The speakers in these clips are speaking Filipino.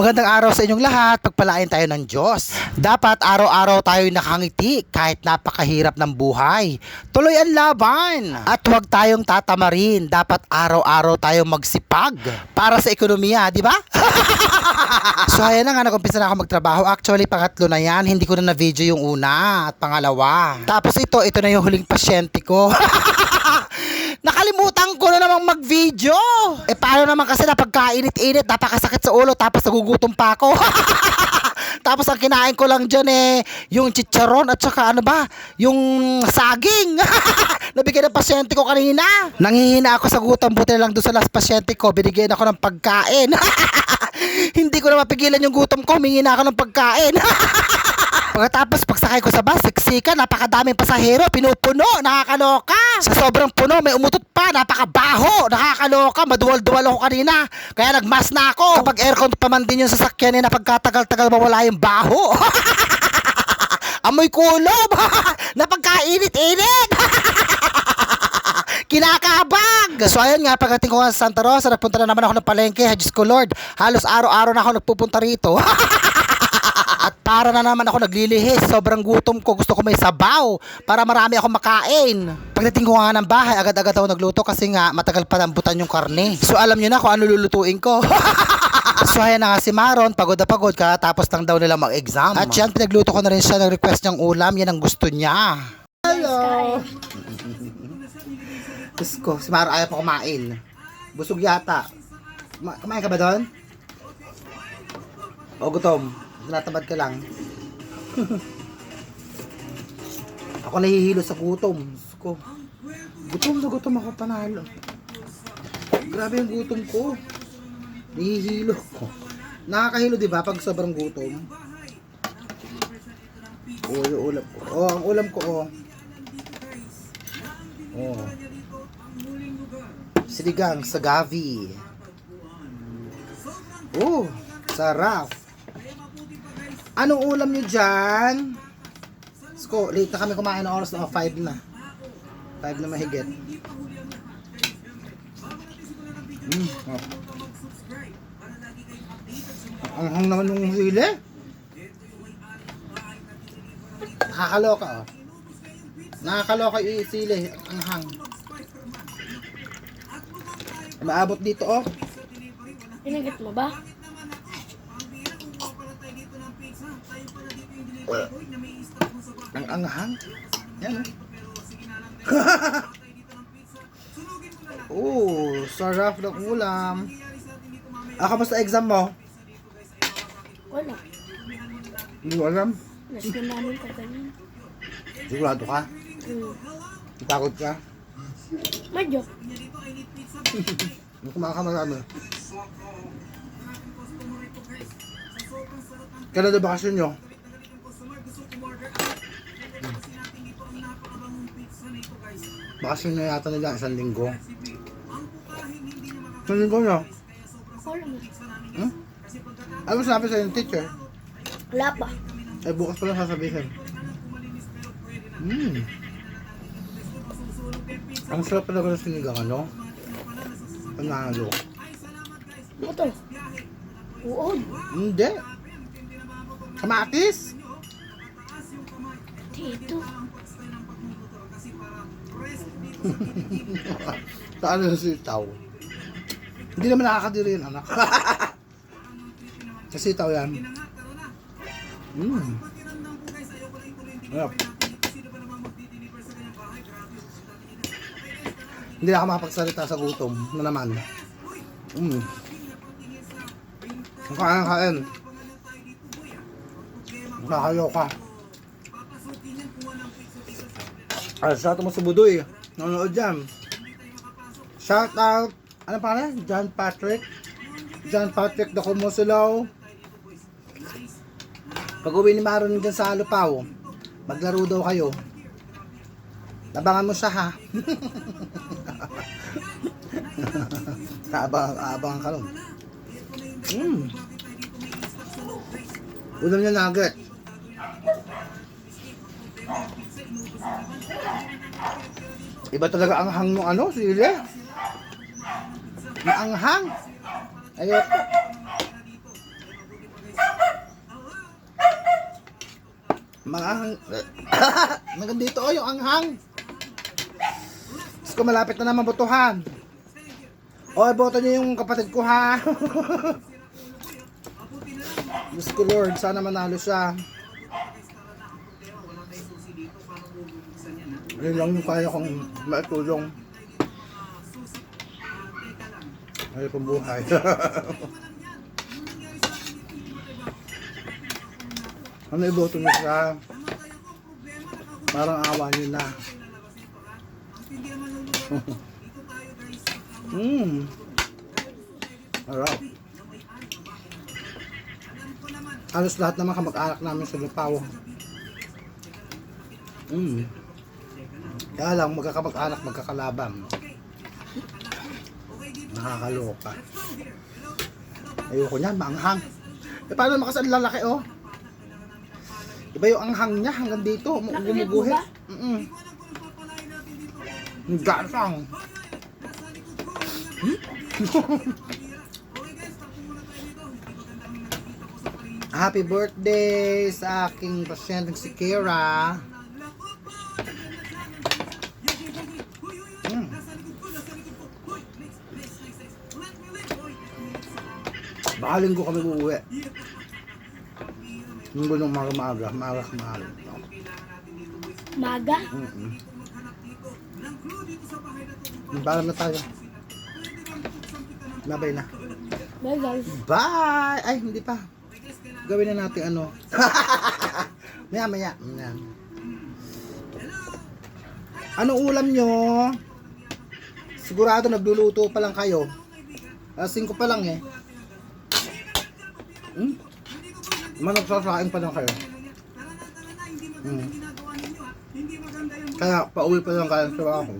Magandang araw sa inyong lahat. Pagpalain tayo ng Diyos. Dapat araw-araw tayo nakangiti kahit napakahirap ng buhay. Tuloy ang laban. At huwag tayong tatamarin. Dapat araw-araw tayong magsipag para sa ekonomiya, di ba? so ayan na nga, nag-umpisa na ako magtrabaho. Actually, pangatlo na yan. Hindi ko na na-video yung una at pangalawa. Tapos ito, ito na yung huling pasyente ko. Nakalimutan ko na namang mag-video. Eh paano naman kasi na pagkainit-init, napakasakit sa ulo, tapos nagugutom pa ako. tapos ang kinain ko lang dyan eh, yung chicharon at saka ano ba, yung saging. Nabigyan ng pasyente ko kanina. Nangihina ako sa gutom, buti lang doon sa last pasyente ko, binigyan ako ng pagkain. Hindi ko na mapigilan yung gutom ko, humingi na ako ng pagkain. Pagkatapos pagsakay ko sa bus, siksika, napakadaming pasahero, pinupuno, nakakaloka. Sa sobrang puno, may umutot pa, napakabaho, nakakaloka, maduwal-duwal ako kanina. Kaya nagmas na ako. Kapag aircon pa man din yung sasakyan eh, napagkatagal-tagal mawala yung baho. Amoy kulob, napagkainit-init. Kinakabag! So ayun nga, pagdating ko nga sa Santa Rosa, nagpunta na naman ako ng palengke. Diyos ko Lord, halos araw-araw na ako nagpupunta rito. At para na naman ako naglilihis, sobrang gutom ko, gusto ko may sabaw para marami akong makain. Pagdating ko nga ng bahay, agad-agad ako nagluto kasi nga matagal pa nambutan yung karne. So alam nyo na kung ano lulutuin ko. so ayan na nga si Maron, pagod na pagod, katapos lang daw nila mag-exam. At yan, pinagluto ko na rin siya ng request niyang ulam, yan ang gusto niya. Hello! Diyos ko, si Maro ayaw pa kumain. Busog yata. Ma- kumain ka ba doon? O gutom? Tinatamad ka lang. ako nahihilo sa gutom. Ko. Gutom na gutom ako panalo. Grabe yung gutom ko. Nahihilo ko. Nakakahilo di ba pag sobrang gutom? Oh, yung ulam ko. Oh, ang ulam ko oh. Oh. Sinigang sa gavi. Oh, sarap. Anong ulam nyo dyan? Sko, late na kami kumain ng oras na 5 na. 5 na mahigit. Mm, oh. Ang hang naman nung hili. Nakakaloka oh. Nakakaloka yung sili. Ang hang. Maabot dito oh. Pinagat mo ba? Ang anghang. Yan oh. oh, sarap ng ulam. Ah, kamusta exam mo? Wala. Hindi ko alam. Nasya namin ka ganyan. Sigurado ka? Hmm. Takot ka? Medyo. Hindi kumain ka marami. Kailan na bakasyon nyo? Bakasyon na yata nila isang linggo. Isang linggo mo. Hmm? Ano mo sinabi sa'yo ng teacher? Wala pa. Eh, bukas pa lang sasabihin. Hmm. Ang sarap talaga ng sinigang, ano? Panalo. Ano to? Uod. Hindi. Kamatis. Dito. Saan yung sitaw? Hindi naman nakakadiri yun, anak. Kasi sitaw yan. Mm. Sarap. Hindi ako makapagsalita sa gutom na naman. Mm. Ang kain, kain. Nakakaloka. Ah, shout out mo sa Budoy. Nanonood dyan. Shout out. Ano pa rin? John Patrick. John Patrick the Kumusulaw. Pag uwi ni Maron dyan sa Alupaw, maglaro daw kayo. Labangan mo siya ha. Kaabang, aabangan ka nun. Mm. Ulam niya nugget. Iba talaga ang hang ng ano, sili. Maanghang. Ayun. Maanghang. Maganda dito oh, yung anghang. Tapos malapit na naman butuhan. Oy, oh, boto niyo yung kapatid ko ha. Diyos ko Lord, sana manalo siya. Yun lang yung kaya kong maitulong. Ay, pambuhay. ano iboto niyo siya? Parang awa niyo na. Mmm. Harap. Halos lahat naman kamag-anak namin sa Lupaw. Mmm. Kaya lang, magkakamag-anak, magkakalaban. Nakakaloka. Ayoko niyan, maanghang. Eh, paano naman lalaki, oh? Iba yung anghang niya hanggang dito, um- gumuguhit. Mm-mm. Ang gasang. Hmm? Happy birthday sa aking pasyenteng si Kira. Baka linggo kami uuwi. Linggo ng mga maaga, maaga ka maaga. Maga? Mm-mm. Balam na tayo. Babay na. Bye guys. Bye! Ay, hindi pa. Gawin na natin ano. maya, maya. Maya. Anong ulam nyo? Sigurado nagluluto pa lang kayo. Alas 5 pa lang eh. Hmm? Managsasain pa lang kayo. Hmm. Kaya pauwi pa lang kayo sa trabaho.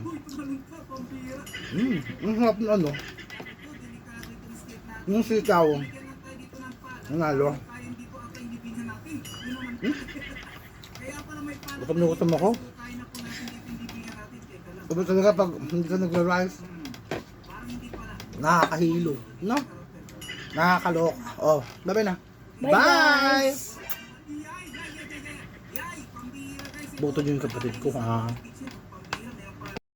Hmm, ang sarap na ano. Yung sitaw. Nanalo. Hmm? Gutom na gutom ako. Gutom talaga pag hindi ka nagra-rice. Nakakahilo. No? Nakakalok. Oh, bye na. Bye, guys. Boto yung kapatid ko ha.